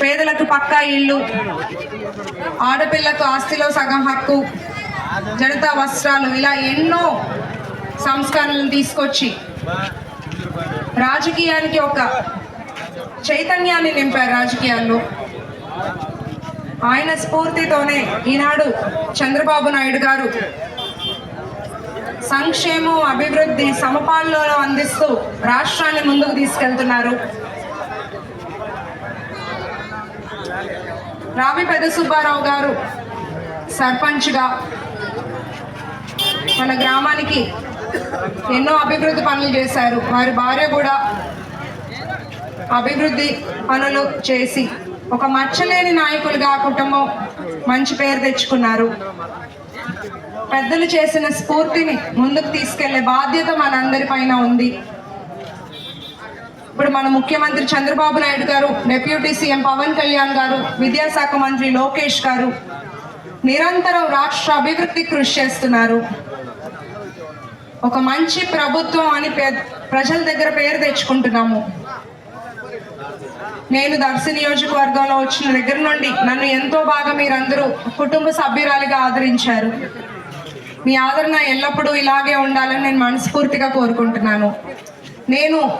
పేదలకు పక్కా ఇల్లు ఆడపిల్లకు ఆస్తిలో సగం హక్కు జనతా వస్త్రాలు ఇలా ఎన్నో సంస్కరణలు తీసుకొచ్చి రాజకీయానికి ఒక చైతన్యాన్ని నింపారు రాజకీయాల్లో. ఆయన స్ఫూర్తితోనే ఈనాడు చంద్రబాబు నాయుడు గారు సంక్షేమం అభివృద్ధి సమపాల్లో అందిస్తూ రాష్ట్రాన్ని ముందుకు తీసుకెళ్తున్నారు. రావి పెద్ద సుబ్బారావు గారు సర్పంచ్గా మన గ్రామానికి ఎన్నో అభివృద్ధి పనులు చేశారు. వారి భార్య కూడా అభివృద్ధి పనులు చేసి ఒక మచ్చలేని నాయకులుగా కుటుంబం మంచి పేరు తెచ్చుకున్నారు. పెద్దలు చేసిన స్ఫూర్తిని ముందుకు తీసుకెళ్ళే బాధ్యత మనందరి పైన ఉంది. ఇప్పుడు మన ముఖ్యమంత్రి చంద్రబాబు నాయుడు గారు డెప్యూటీ సీఎం పవన్ కళ్యాణ్ గారు విద్యాశాఖ మంత్రి లోకేష్ గారు నిరంతరం రాష్ట్ర అభివృద్ధి కృషి చేస్తున్నారు. ఒక మంచి ప్రభుత్వం అని పే- ప్రజల దగ్గర పేరు తెచ్చుకుంటున్నాము. నేను దర్శి నియోజకవర్గంలో వచ్చిన దగ్గర నుండి నన్ను ఎంతో బాగా మీరందరూ కుటుంబ సభ్యురాలిగా ఆదరించారు. మీ ఆదరణ ఎల్లప్పుడూ ఇలాగే ఉండాలని నేను మనస్ఫూర్తిగా కోరుకుంటున్నాను. నేను